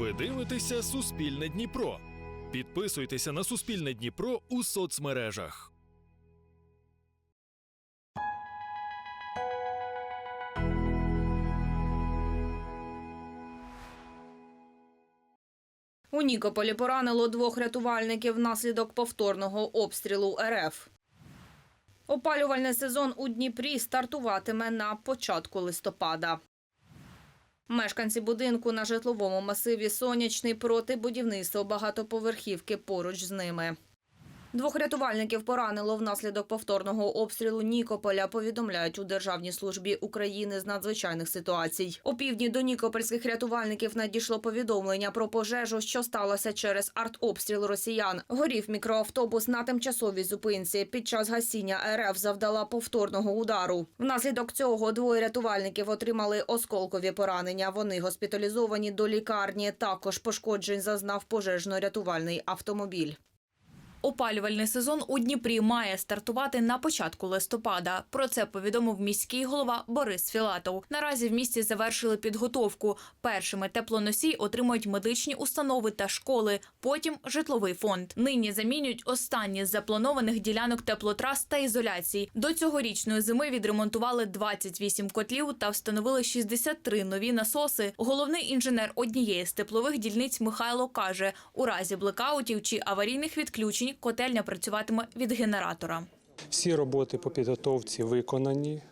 Ви дивитеся Суспільне Дніпро. Підписуйтеся на Суспільне Дніпро у соцмережах. У Нікополі поранило двох рятувальників внаслідок повторного обстрілу РФ. Опалювальний сезон у Дніпрі стартуватиме на початку листопада. Мешканці будинку на житловому масиві Сонячний проти будівництва багатоповерхівки поруч з ними. Двох рятувальників поранило внаслідок повторного обстрілу Нікополя, повідомляють у Державній службі України з надзвичайних ситуацій. У півдні до нікопольських рятувальників надійшло повідомлення про пожежу, що сталося через артобстріл росіян. Горів мікроавтобус на тимчасовій зупинці. Під час гасіння РФ завдала повторного удару. Внаслідок цього двоє рятувальників отримали осколкові поранення. Вони госпіталізовані до лікарні. Також пошкоджень зазнав пожежно-рятувальний автомобіль. Опалювальний сезон у Дніпрі має стартувати на початку листопада. Про це повідомив міський голова Борис Філатов. Наразі в місті завершили підготовку. Першими теплоносій отримують медичні установи та школи, потім житловий фонд. Нині замінюють останні з запланованих ділянок теплотрас та ізоляцій. До цьогорічної зими відремонтували 28 котлів та встановили 63 нові насоси. Головний інженер однієї з теплових дільниць Михайло каже: у разі блекаутів чи аварійних відключень котельня працюватиме від генератора. Всі роботи по підготовці виконані.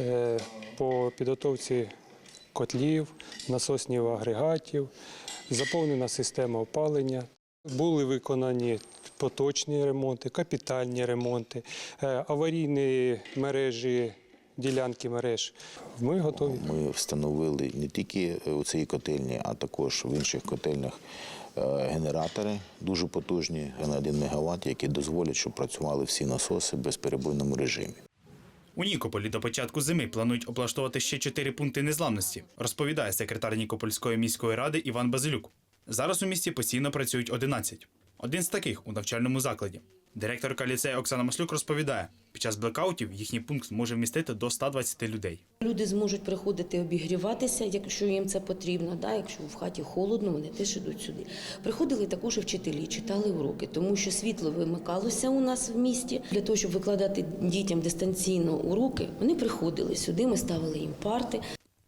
Е, По підготовці котлів, насосних агрегатів, заповнена система опалення. Були виконані поточні ремонти, капітальні ремонти, е, аварійні мережі, ділянки мереж. Ми готові. Ми встановили не тільки у цій котельні, а також в інших котельнях е, генератори дуже потужні на 1 МВт, які дозволять, щоб працювали всі насоси в безперебойному режимі. У Нікополі до початку зими планують облаштувати ще чотири пункти незламності, розповідає секретар Нікопольської міської ради Іван Базилюк. Зараз у місті постійно працюють 11. Один з таких у навчальному закладі. Директорка ліцею Оксана Маслюк розповідає, під час блекаутів їхній пункт може вмістити до 120 людей. Люди зможуть приходити обігріватися, якщо їм це потрібно. Да? Якщо в хаті холодно, вони теж ідуть сюди. Приходили також і вчителі, читали уроки, тому що світло вимикалося у нас в місті. Для того, щоб викладати дітям дистанційно уроки, вони приходили сюди, ми ставили їм парти.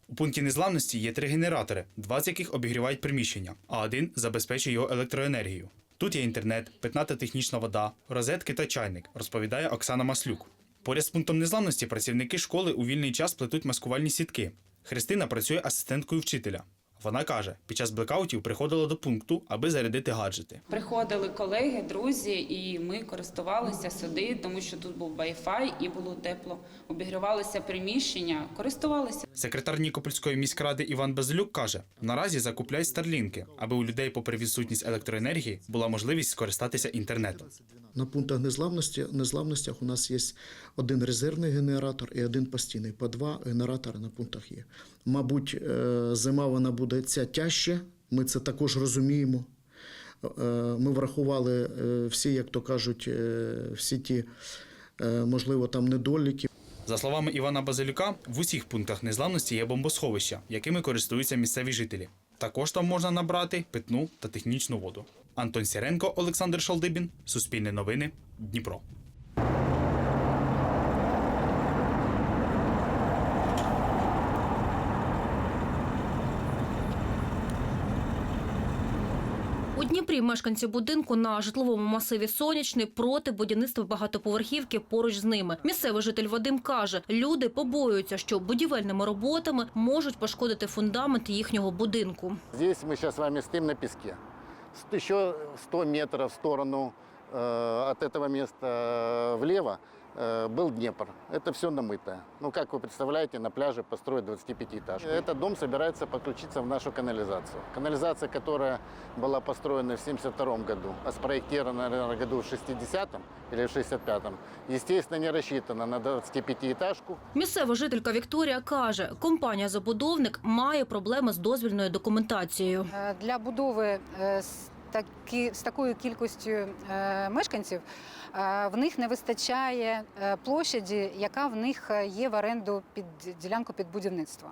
У пункті незламності є три генератори, два з яких обігрівають приміщення, а один забезпечує його електроенергію. Тут є інтернет, питна та технічна вода, розетки та чайник, розповідає Оксана Маслюк. Поряд з пунктом незламності працівники школи у вільний час плетуть маскувальні сітки. Христина працює асистенткою вчителя. Вона каже, під час блекаутів приходила до пункту, аби зарядити гаджети. Приходили колеги, друзі, і ми користувалися сюди, тому що тут був Wi-Fi і було тепло. Обігрівалися приміщення, користувалися. Секретар Нікопольської міськради Іван Безлюк каже: наразі закупляють старлінки, аби у людей, попри відсутність електроенергії, була можливість скористатися інтернетом. На пунктах незламності, незламностях у нас є один резервний генератор і один постійний. По два генератори на пунктах є. Мабуть, е, зима вона буде ця тяжче, ми це також розуміємо. Е, Ми врахували е, всі, як то кажуть, е, всі ті, е, можливо, там недоліки. За словами Івана Базилюка, в усіх пунктах незламності є бомбосховища, якими користуються місцеві жителі. Також там можна набрати питну та технічну воду. Антон Сіренко, Олександр Шалдибін, Суспільне новини, Дніпро. Дніпрі мешканці будинку на житловому масиві Сонячний проти будівництва багатоповерхівки поруч з ними. Місцевий житель Вадим каже, люди побоюються, що будівельними роботами можуть пошкодити фундамент їхнього будинку. Здесь мы сейчас с вами стоим на песке. С- Еще 100 метров в сторону э, от этого места э, влево э, был Днепр. Это все намыто. Ну, как вы представляете, на пляже построить 25-этаж. Этот дом собирается подключиться в нашу канализацию. Канализация, которая была построена в 72 году, а спроектирована, наверное, году в 60-м или в 65-м, естественно, не рассчитана на 25-этажку. Місцева жителька Вікторія каже, компанія-забудовник має проблеми з дозвільною документацією. Е, Для будови е, з, такі, з такою кількістю е, мешканців е, в них не вистачає е, площаді, яка в них е, є в оренду під ділянку під будівництво.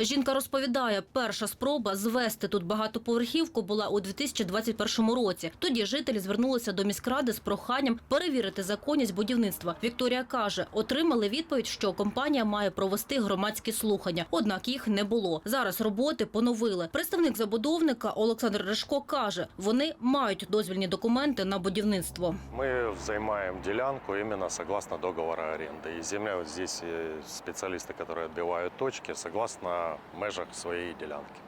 Жінка розповідає, перша спроба звести тут багатоповерхівку була у 2021 році. Тоді жителі звернулися до міськради з проханням перевірити законність будівництва. Вікторія каже, отримали відповідь, що компанія має провести громадські слухання, однак їх не було. Зараз роботи поновили. Представник забудовника Олександр Решко каже, вони мають дозвільні документи на будівництво. Мы займаем делянку именно согласно договора аренды. И земля вот здесь э, специалисты, которые отбивают точки, согласно межах своєї ділянки.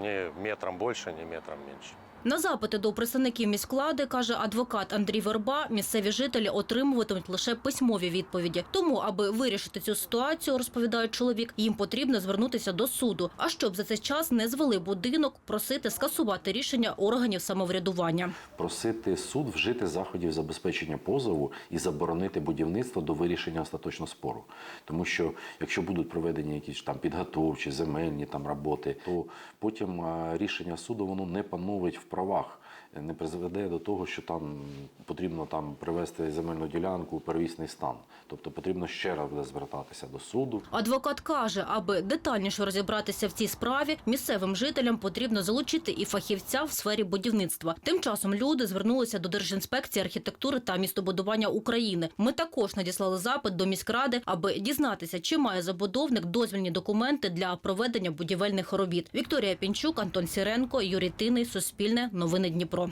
Ні метром більше, ні метром меньше. На запити до представників міськвлади, каже адвокат Андрій Верба, місцеві жителі отримуватимуть лише письмові відповіді. Тому, аби вирішити цю ситуацію, розповідає чоловік, їм потрібно звернутися до суду. А щоб за цей час не звели будинок, просити скасувати рішення органів самоврядування. просити суд вжити заходів забезпечення позову і заборонити будівництво до вирішення остаточного спору. Тому що якщо будуть проведені якісь там підготовчі, земельні там роботи, то потім рішення суду воно не пановить в правах. Не призведе до того, що там потрібно там привести земельну ділянку у первісний стан. Тобто потрібно ще раз буде звертатися до суду. Адвокат каже, аби детальніше розібратися в цій справі, місцевим жителям потрібно залучити і фахівця в сфері будівництва. Тим часом люди звернулися до Держінспекції архітектури та містобудування України. Ми також надіслали запит до міськради, аби дізнатися, чи має забудовник дозвільні документи для проведення будівельних робіт. Вікторія Пінчук, Антон Сіренко, Юрій Тиний, Суспільне, Новини Дніпро.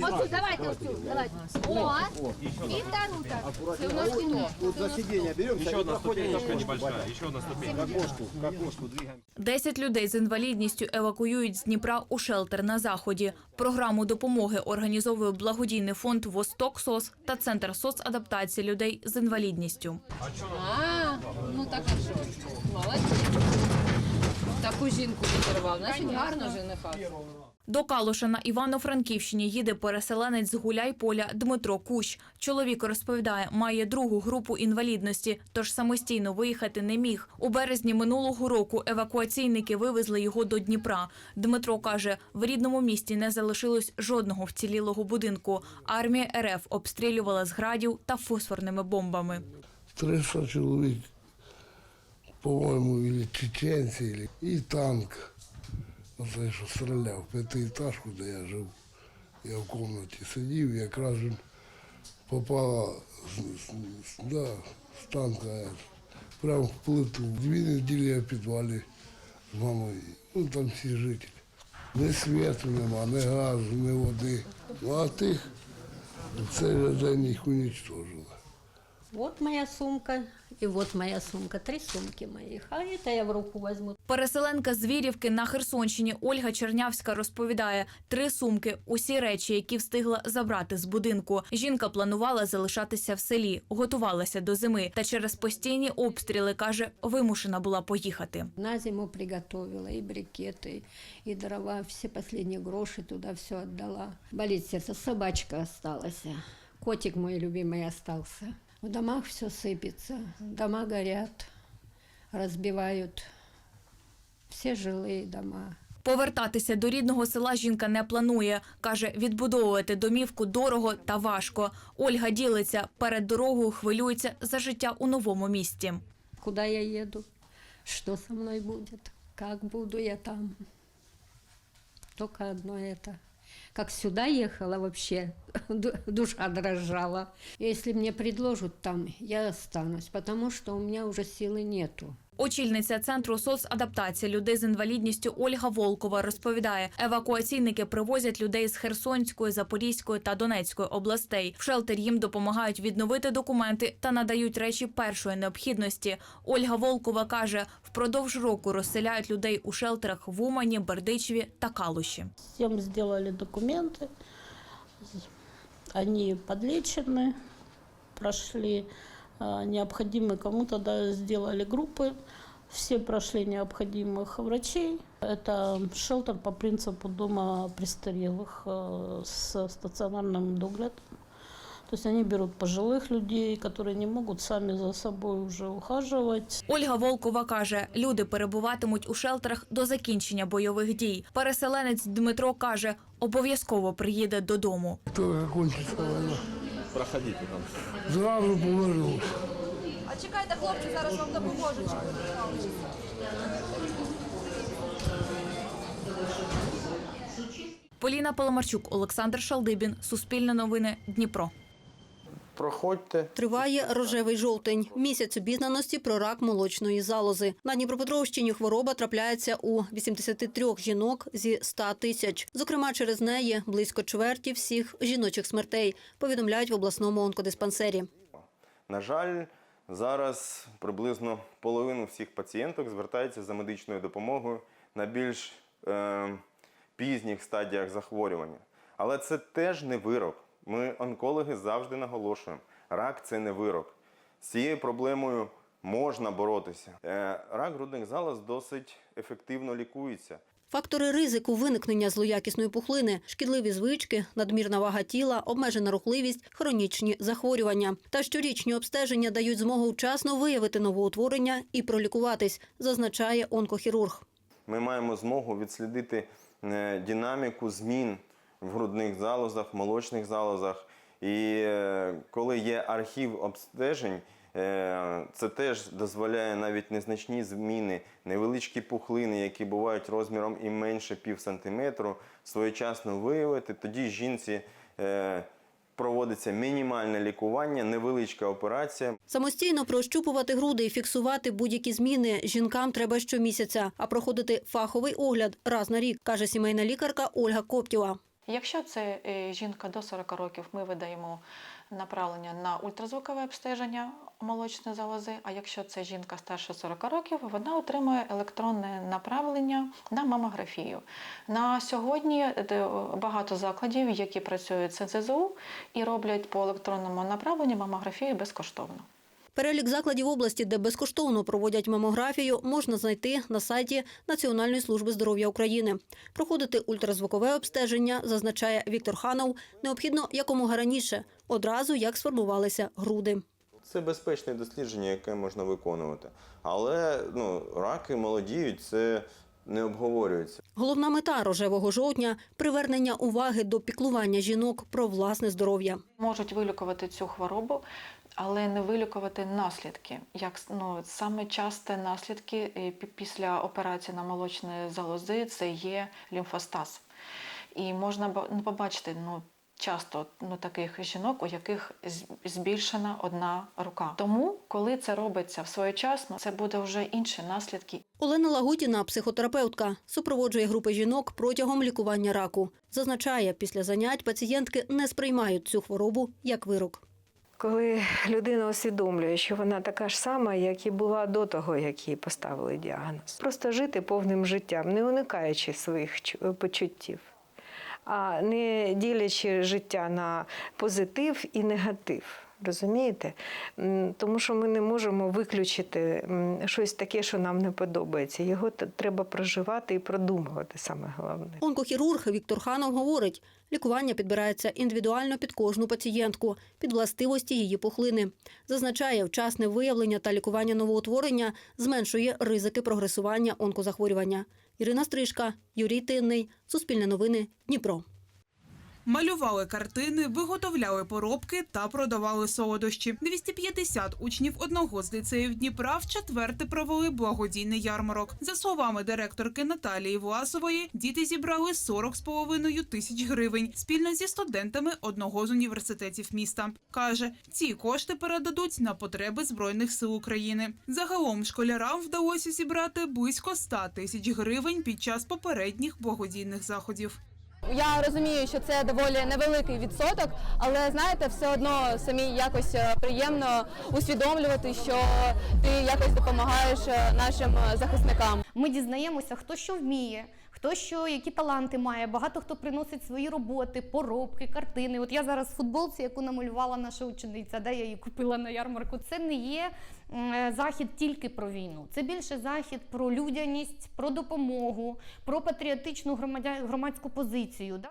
Вот тут давайте вот тут, давайте. О, и вторую так. Це у нас кіно. Вот за сиденье берем, Еще одна ступенечка небольшая, еще одна ступенька. окошку, к окошку двигаем. Десять людей з інвалідністю евакуюють з Дніпра у шелтер на заході. Програму допомоги організовує благодійний фонд Восток СОС та Центр соцадаптації людей з інвалідністю. А, ну так а що? Молодець. Таку жінку відірвав, значить гарно жениха. До Калуша на Івано-Франківщині їде переселенець з Гуляйполя Дмитро Кущ. Чоловік розповідає, має другу групу інвалідності, тож самостійно виїхати не міг. У березні минулого року евакуаційники вивезли його до Дніпра. Дмитро каже, в рідному місті не залишилось жодного вцілілого будинку. Армія РФ обстрілювала з градів та фосфорними бомбами. 300 чоловік, по-моєму, или чеченці, і танк. Оце, що стріляв, п'ятиэтажку, де я жив. Я в кімнаті сидів, якраз він попала да, з танка прямо в плиту. Дві неділі я в підвалі з мамою. Ну там всі жителі. Ні світу нема, ні газу, ні води. Ну а тих цей день їх уничтожили. Вот моя сумка, и вот моя сумка. Три сумки моих. А это я в руку возьму. Переселенка з Вірівки на Херсонщині Ольга Чернявська розповідає три сумки, усі речі, які встигла забрати з будинку. Жінка планувала залишатися в селі, готувалася до зими. Та через постійні обстріли каже, вимушена була поїхати. На зиму приготовила и брикеты, и дрова, все последние гроши туда все отдала. Болит сердце, собачка осталась, котик мой любимый остался. В домах все сыпется, дома горят, разбивают все жилые дома. Повертатися до рідного села жінка не планує. Каже, відбудовувати домівку дорого та важко. Ольга ділиться перед дорогою, хвилюється за життя у новому місті. Куда я еду? Что со мной будет? Как буду я там? Только одно это. Как сюда ехала вообще, ду- душа дрожала. Если мне предложат там, я останусь, потому что у меня уже силы нету. Очільниця центру соцадаптації людей з інвалідністю Ольга Волкова розповідає, евакуаційники привозять людей з Херсонської, Запорізької та Донецької областей. В шелтер їм допомагають відновити документи та надають речі першої необхідності. Ольга Волкова каже, впродовж року розселяють людей у шелтерах в Умані, Бердичеві та Калуші. Всем сделали документы, они подлечены, прошли а, необходимые, кому-то да, сделали группы, все прошли необходимых врачей. Это шелтер по принципу дома престарелых э, с стационарным доглядом. То есть они берут пожилых людей, которые не могут сами за собой уже ухаживать. Ольга Волкова каже, люди перебуватимуть у шелтерах до закінчення бойових дій. Переселенець Дмитро каже, обов'язково приїде додому. Только кончится война. Проходите там. Зразу повернувся. А чекайте, хлопці зараз вам допоможуть. Поліна Паламарчук, Олександр Шалдибін, Суспільне новини, Дніпро. Проходьте. Триває рожевий жовтень. Місяць обізнаності про рак молочної залози. На Дніпропетровщині хвороба трапляється у 83 жінок зі 100 тисяч. Зокрема, через неї близько чверті всіх жіночих смертей, повідомляють в обласному онкодиспансері. На жаль, зараз приблизно половину всіх пацієнток звертається за медичною допомогою на більш е, пізніх стадіях захворювання. Але це теж не вирок. Ми, онкологи, завжди наголошуємо: рак це не вирок. З цією проблемою можна боротися. Е, рак грудних залоз досить ефективно лікується. Фактори ризику виникнення злоякісної пухлини, шкідливі звички, надмірна вага тіла, обмежена рухливість, хронічні захворювання. Та щорічні обстеження дають змогу вчасно виявити новоутворення і пролікуватись, зазначає онкохірург. Ми маємо змогу відслідити е, динаміку змін в грудних залозах, молочних залозах. І е, коли є архів обстежень, е, це теж дозволяє навіть незначні зміни, невеличкі пухлини, які бувають розміром і менше пів сантиметру, своєчасно виявити. Тоді жінці е, проводиться мінімальне лікування, невеличка операція. Самостійно прощупувати груди і фіксувати будь-які зміни жінкам треба щомісяця, а проходити фаховий огляд раз на рік, каже сімейна лікарка Ольга Коптєва. Якщо це е, жінка до 40 років, ми видаємо направлення на ультразвукове обстеження молочної залози. А якщо це жінка старше 40 років, вона отримує електронне направлення на мамографію. На сьогодні е, багато закладів, які працюють з НСЗУ і роблять по електронному направленню мамографію безкоштовно. Перелік закладів області, де безкоштовно проводять мамографію, можна знайти на сайті Національної служби здоров'я України. Проходити ультразвукове обстеження, зазначає Віктор Ханов, необхідно якомога раніше, одразу як сформувалися груди. Це безпечне дослідження, яке можна виконувати. Але ну, раки молодіють, це не обговорюється. Головна мета рожевого жовтня привернення уваги до піклування жінок про власне здоров'я. Можуть вилікувати цю хворобу, але не вилікувати наслідки. Як ну саме часте наслідки е, після операції на молочної залози це є лімфостаз. І можна ну, побачити ну, часто ну, таких жінок, у яких збільшена одна рука. Тому, коли це робиться своєчасно, це буде вже інші наслідки Олена Лагутіна, психотерапевтка, супроводжує групи жінок протягом лікування раку. Зазначає, після занять пацієнтки не сприймають цю хворобу як вирок. Коли людина усвідомлює, що вона така ж сама, як і була до того, як їй поставили діагноз. Просто жити повним життям, не уникаючи своїх почуттів, а не ділячи життя на позитив і негатив. Розумієте? Тому що ми не можемо виключити щось таке, що нам не подобається. Його треба проживати і продумувати саме головне. Онкохірург Віктор Ханов говорить, лікування підбирається індивідуально під кожну пацієнтку, під властивості її пухлини. Зазначає, вчасне виявлення та лікування новоутворення зменшує ризики прогресування онкозахворювання. Ірина Стрижка, Юрій Тинний, Суспільне новини, Дніпро. Малювали картини, виготовляли поробки та продавали солодощі. 250 учнів одного з ліцеїв Дніпра в четверте провели благодійний ярмарок. За словами директорки Наталії Власової, діти зібрали 40,5 тисяч гривень спільно зі студентами одного з університетів міста. Каже, ці кошти передадуть на потреби збройних сил України. Загалом школярам вдалося зібрати близько 100 тисяч гривень під час попередніх благодійних заходів. Я розумію, що це доволі невеликий відсоток, але знаєте, все одно самі якось е, приємно усвідомлювати, що ти якось допомагаєш е, нашим е, захисникам. Ми дізнаємося, хто що вміє, хто що, які таланти має. Багато хто приносить свої роботи, поробки, картини. От я зараз в футболці, яку намалювала наша учениця, де я її купила на ярмарку. Це не є е, захід тільки про війну. Це більше захід про людяність, про допомогу, про патріотичну громадянську позицію. Да?